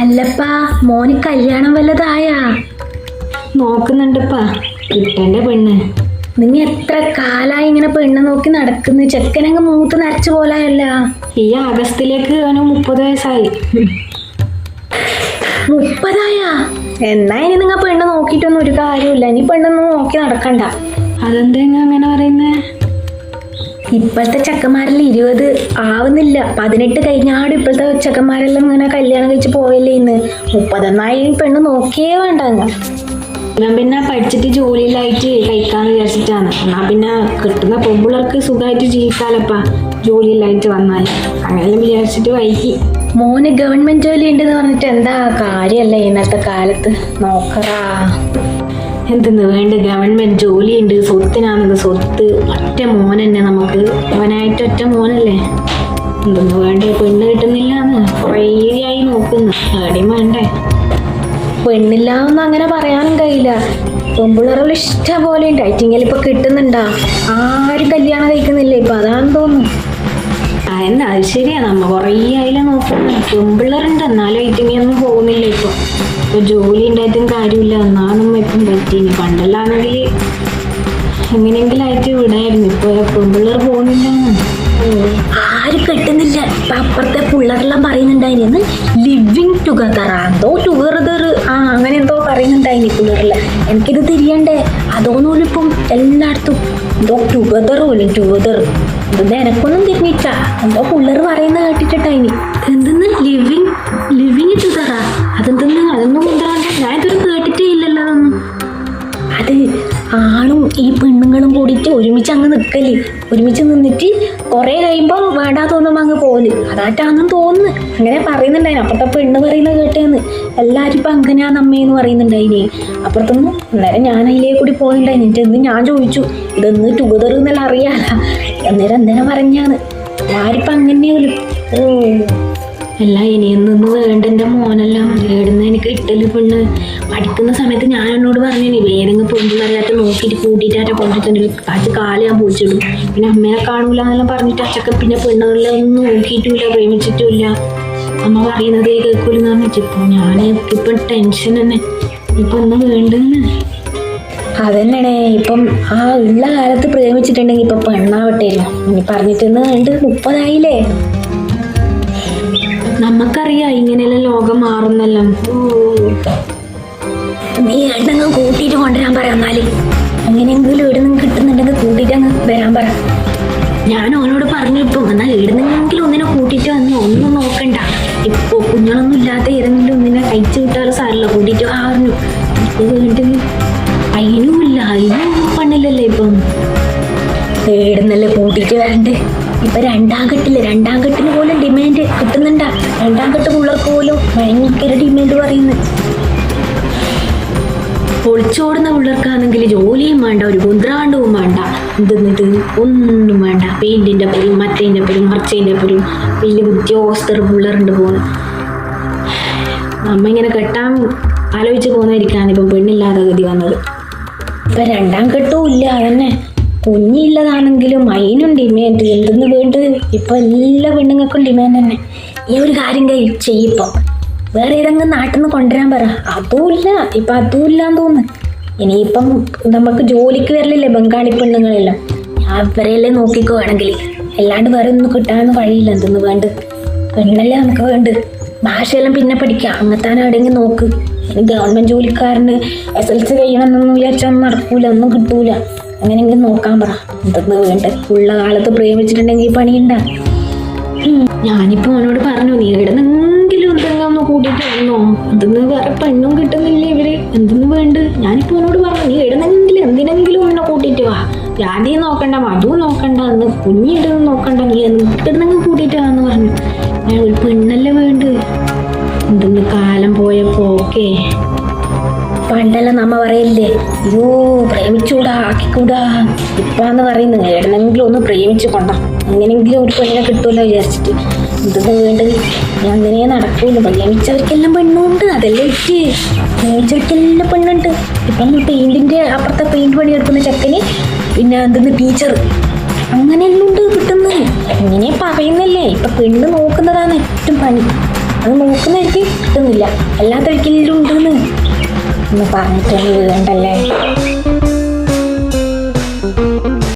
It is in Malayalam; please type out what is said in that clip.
അല്ലപ്പാ മോന് കല്യാണം വല്ലതായാ? നോക്കുന്നുണ്ടപ്പാ കിട്ടേണ്ട പെണ്ണ്. നിങ്ങ എത്ര കാലായി ഇങ്ങനെ പെണ്ണ് നോക്കി നടക്കുന്നു? ചെക്കനങ്ങ് മൂത്ത് നരച്ച പോലെയല്ല. ഈ ആഗസ്റ്റിലേക്ക് അവന് മുപ്പത് വയസ്സായി. മുപ്പതായാ? എന്നാ ഇനി നിങ്ങ പെണ്ണ് നോക്കിയിട്ടൊന്നും ഒരു കാര്യമില്ല ഇനി പെണ്ണൊന്നും നോക്കി നടക്കണ്ട. അതെന്താ അങ്ങനെ പറയുന്നേ? ഇപ്പോഴത്തെ ചെക്കന്മാരിൽ ഇരുപത് ആവുന്നില്ല. പതിനെട്ട് കഴിഞ്ഞാട് ഇപ്പോഴത്തെ ചെക്കന്മാരെല്ലാം ഇങ്ങനെ കല്യാണം കഴിച്ച് പോയല്ലേ ഇന്ന്. മുപ്പതൊന്നായി പെണ്ണ് നോക്കിയേ വേണ്ട ഞാൻ പിന്നെ പഠിച്ചിട്ട് ജോലിയിലായിട്ട് കഴിക്കാൻ വിചാരിച്ചിട്ടാണ്. എന്നാ പിന്നെ കിട്ടുന്ന പൊമ്പിളർക്ക് സുഖമായിട്ട് ജീവിക്കാലപ്പാ ജോലിയിലായിട്ട് വന്നാൽ. അങ്ങനെ വിചാരിച്ചിട്ട് വൈകി. മോന് ഗവൺമെന്റ് ജോലി ഉണ്ടെന്ന് പറഞ്ഞിട്ട് എന്താ കാര്യമല്ലേ ഇന്നത്തെ കാലത്ത്? നോക്കറാ. എന്തെന്ന് വേണ്ട ഗവൺമെന്റ് ജോലിയുണ്ട് സ്വത്തിനാണെങ്കിൽ സ്വത്ത് ഒറ്റ മോൻ തന്നെ നമുക്ക്. അവനായിട്ട് ഒറ്റ മോനല്ലേ? എന്തെന്ന് വേണ്ട പെണ്ണ് കിട്ടുന്നില്ല എന്ന് കുറേ ആയി നോക്കുന്നു. എവിടെയും വേണ്ടേ പെണ്ണില്ലാന്ന് അങ്ങനെ പറയാനും കഴിയില്ല. പെമ്പിളറുകൾ ഇഷ്ടം പോലെ ഉണ്ട്. ഐറ്റിങ്ങൽ ഇപ്പൊ കിട്ടുന്നുണ്ടാ. ആരും കല്യാണം കഴിക്കുന്നില്ല? ഇപ്പൊ അതാണ് തോന്നുന്നു. എന്നാ അത് ശരിയാ. നമ്മ കുറേ ആയില്ല നോക്കുന്നു. പെമ്പിളറുണ്ട് എന്നാലും ഐറ്റിങ്ങൊന്നും പോകുന്നില്ല ഇപ്പൊ. ഇപ്പൊ ജോലി ഉണ്ടായിട്ടും കാര്യമില്ല. എന്നാണ് ഇപ്പം പറ്റീനി പണ്ടെല്ലാണെങ്കിൽ എങ്ങനെയെങ്കിലും ആയിട്ട് വിടായിരുന്നു. ഇപ്പൊ പെൺപിള്ളേർ പോകുന്നില്ല ആരും കെട്ടുന്നില്ല. ഇപ്പൊ അപ്പുറത്തെ പിള്ളേരെല്ലാം പറയുന്നുണ്ടായിരുന്നു ലിവിങ് ടുഗദർ എന്തോ ടുഗദർ ആ അങ്ങനെ എന്തോ പറയുന്നുണ്ടായിരുന്നു പിള്ളേരെല്ലാം. എനിക്കിത് തിരിയണ്ടേ. ഇപ്പം എല്ലായിടത്തും എന്തോ ടുഗദർ പോലും ടുഗദർ ഇത് എനക്കൊന്നും തിരിഞ്ഞിട്ട എന്തോ പിള്ളേർ പറയുന്ന കേട്ടിട്ടായിനി എന്തെന്ന് ലിവിങ് ലിവിങ് ടുഗറാ അതെന്തെന്ന് ഈ പെണ്ണുങ്ങളും കൂടിയിട്ട് ഒരുമിച്ച് അങ്ങ് നിൽക്കൽ ഒരുമിച്ച് നിന്നിട്ട് കുറേ കഴിയുമ്പോൾ വേണ്ടാ തോന്നുമ്പോൾ അങ്ങ് പോൽ അതായിട്ടാണെന്ന് തോന്നുന്നു. അങ്ങനെ പറയുന്നുണ്ടായിന്. അപ്പുറത്തെ പെണ്ണ് പറയുന്നത് കേട്ടേന്ന്. എല്ലാവരും ഇപ്പം അങ്ങനെയാണ് അമ്മയെന്ന് പറയുന്നുണ്ടായിന്. അപ്പുറത്തൊന്നും അന്നേരം ഞാൻ അതിലേ കൂടി പോകുന്നുണ്ടായിന് എന്നിട്ട് എന്ന് ഞാൻ ചോദിച്ചു. ഇതൊന്ന് ടുഗദർ എന്നെല്ലാം അറിയാല. അന്നേരം എന്തിനാ പറഞ്ഞാന്ന് ആരിപ്പം ഓ അല്ല ഇനിയും നിന്ന് വേണ്ട എന്റെ മോനെല്ലാം. ഏടുന്ന എനിക്ക് ഇട്ടൽ പെണ്ണ് പഠിക്കുന്ന സമയത്ത് ഞാൻ എന്നോട് പറഞ്ഞു വേറെങ്ങ് പറയാത്ത നോക്കിയിട്ട് കൂട്ടിയിട്ടാറ്റ കൊണ്ടിട്ടുണ്ട് കാച്ച് കാൽ ഞാൻ പൊളിച്ചിടും. പിന്നെ അമ്മേനെ കാണൂല എന്നെല്ലാം പറഞ്ഞിട്ട് അച്ഛക്ക പിന്നെ പെണ്ണുകളെ ഒന്നും നോക്കിയിട്ടുമില്ല പ്രേമിച്ചിട്ടുമില്ല. അമ്മ പറയുന്നതേ കേൾക്കൂലെന്ന് പറഞ്ഞിട്ട് ഇപ്പൊ ഞാൻ ഇപ്പം ടെൻഷൻ തന്നെ. ഇപ്പൊ ഒന്നും വേണ്ടെന്ന് അതന്നെയാണേ. ഇപ്പം ആ ഉള്ള കാലത്ത് പ്രേമിച്ചിട്ടുണ്ടെങ്കിൽ ഇപ്പൊ പെണ്ണാവട്ടെ. പറഞ്ഞിട്ടെന്ന് കണ്ട് മുപ്പതായില്ലേ? നമുക്കറിയാം ഇങ്ങനെയെല്ലാം ലോകം മാറുന്നല്ലോ. നീ എന്തെങ്കിലും കൂട്ടിയിട്ട് കൊണ്ടുവരാൻ പറ എന്നാൽ. എങ്ങനെയെങ്കിലും ഇവിടെ നിന്ന് കിട്ടുന്നുണ്ടെങ്കിൽ കൂട്ടിയിട്ട് അങ്ങ് വരാൻ പറ. ഞാൻ അവനോട് പറഞ്ഞു ഇപ്പം എന്നാൽ ഇടുന്നെങ്കിലും ഒന്നിനെ കൂട്ടിയിട്ട് വന്ന് ഒന്നും നോക്കണ്ട. ഇപ്പൊ കുഞ്ഞുങ്ങളൊന്നും ഇല്ലാത്ത ഏതെങ്കിലും ഒന്നിനെ കഴിച്ചു കിട്ടാറ് സാരല്ല കൂട്ടിയിട്ട്? പറഞ്ഞു ഇപ്പൊ വീണ്ടും അതിനുമില്ല അതിനും പണില്ലല്ലേ ഇപ്പം? ഏടുന്നല്ലേ കൂട്ടിയിട്ട് വരണ്ടേ? ഇപ്പൊ രണ്ടാം കെട്ടിൽ രണ്ടാം കെട്ടിന് പോലും ഡിമാൻഡ് രണ്ടാം പിള്ളേർക്ക് പോലും ഭയങ്കര ഡിമാൻഡ് പറയുന്നത് പൊളിച്ചോടുന്ന പിള്ളേർക്കാണെങ്കിൽ ജോലിയും വേണ്ട ഒരു കുന്ത്രാണ്ടവും വേണ്ട. എന്തെന്നിത്? ഒന്നും വേണ്ട. പെയിന്റിന്റെ പേരും മറ്റേന്റെ പേരും മറിച്ചതിന്റെ പേരും വലിയ ഉദ്യോഗസ്ഥർ പിള്ളേരുണ്ട് പോകുന്നു നമ്മ ഇങ്ങനെ കെട്ടാൻ ആലോചിച്ച് പോകുന്നതായിരിക്കാണ് ഇപ്പം പെണ്ണില്ലാതെ ഗതി വന്നത്. ഇപ്പൊ രണ്ടാം കെട്ടും ഇല്ല അതന്നെ. കുഞ്ഞില്ലതാണെങ്കിലും അതിനും ഡിമാൻഡ് എന്തെന്ന് വേണ്ട ഇപ്പൊ എല്ലാ പെണ്ണുങ്ങൾക്കും ഡിമാൻഡ് തന്നെ. ഈ ഒരു കാര്യം കൈ ചെയ്യിപ്പം. വേറെ ഏതെങ്കിലും നാട്ടിൽ നിന്ന് കൊണ്ടുവരാൻ പറ. അതുമില്ല. ഇപ്പൊ അതുമില്ല എന്ന് തോന്നുന്നു. ഇനിയിപ്പം നമുക്ക് ജോലിക്ക് വരലില്ലേ ബംഗാളി പെണ്ണുങ്ങളെല്ലാം? അവരെല്ലാം നോക്കിക്കോ വേണമെങ്കിൽ അല്ലാണ്ട് വേറെ ഒന്നും കിട്ടാനൊന്നും വഴിയില്ല. എന്തെന്ന് വേണ്ട പെണ്ണല്ലേ നമുക്ക് വേണ്ട ഭാഷയെല്ലാം പിന്നെ പഠിക്കുക അങ്ങനത്താൻ എവിടെയെങ്കിലും നോക്ക്. ഇനി ഗവൺമെന്റ് ജോലിക്കാരന് എസ് എൽ സി കഴിയണമെന്നൊന്നും വിചാരിച്ചൊന്നും നടക്കൂല. ഒന്നും കിട്ടൂല. അങ്ങനെയെങ്കിലും നോക്കാൻ പറ. എന്തെന്ന് വേണ്ട? ഉള്ള കാലത്ത് പ്രേമിച്ചിട്ടുണ്ടെങ്കിൽ പണിയുണ്ട. ഞാനിപ്പോ അവനോട് പറഞ്ഞു നീ എവിടെന്നെങ്കിലും എന്തെങ്കിലും ഒന്ന് കൂട്ടിയിട്ട് വന്നോ. എന്തെന്ന് വേറെ പെണ്ണും കിട്ടുന്നില്ല ഇവർ? എന്തെന്ന് വേണ്ട? ഞാനിപ്പോ അവനോട് പറഞ്ഞു നീ എവിടെന്നെങ്കിലും എന്തിനെങ്കിലും ഉണ്ണ കൂട്ടിയിട്ട് വാ. ജാതിയും നോക്കണ്ട മധു നോക്കണ്ട എന്ന് കുഞ്ഞിടുന്ന് നോക്കണ്ട നീ എന്തെങ്കിലും കൂട്ടിയിട്ട് വാന്ന് പറഞ്ഞു. ഞാൻ പണ്ടെല്ലാം നമ്മ പറയില്ലേ? അയ്യോ പ്രേമിച്ചൂടാ ആക്കിക്കൂടാ. ഇപ്പാന്ന് പറയുന്നത് എവിടെന്നെങ്കിലും ഒന്ന് പ്രേമിച്ചു കൊണ്ടാ അങ്ങനെങ്കിലും ഒരു പെണ്ണിനെ കിട്ടുമല്ലോ വിചാരിച്ചിട്ട്. എന്തെന്ന് വേണ്ടത് ഞാൻ അങ്ങനെ നടക്കൂല. പ്രേമിച്ചവർക്കെല്ലാം പെണ്ണുണ്ട് അതെല്ലാം എനിക്ക്. പ്രേമിച്ചവർക്കെല്ലാം പെണ്ണുണ്ട്. ഇപ്പം പെയിന്റിന്റെ അപ്പുറത്തെ പെയിന്റ് പണി എടുക്കുന്ന ചെക്കന് പിന്നെ എന്തെന്ന് ടീച്ചർ അങ്ങനെയെല്ലാം ഉണ്ട് കിട്ടുന്നത്. ഇങ്ങനെ പറയുന്നല്ലേ ഇപ്പൊ പെണ്ണ് നോക്കുന്നതാണ് ഏറ്റവും പണി. അത് നോക്കുന്നവർക്ക് കിട്ടുന്നില്ല. ഒന്നുമില്ല അല്ലാത്ത ഒരിക്കലും ഉണ്ടെന്ന് ഒന്ന് പറഞ്ഞിട്ട് വേണ്ടല്ലേ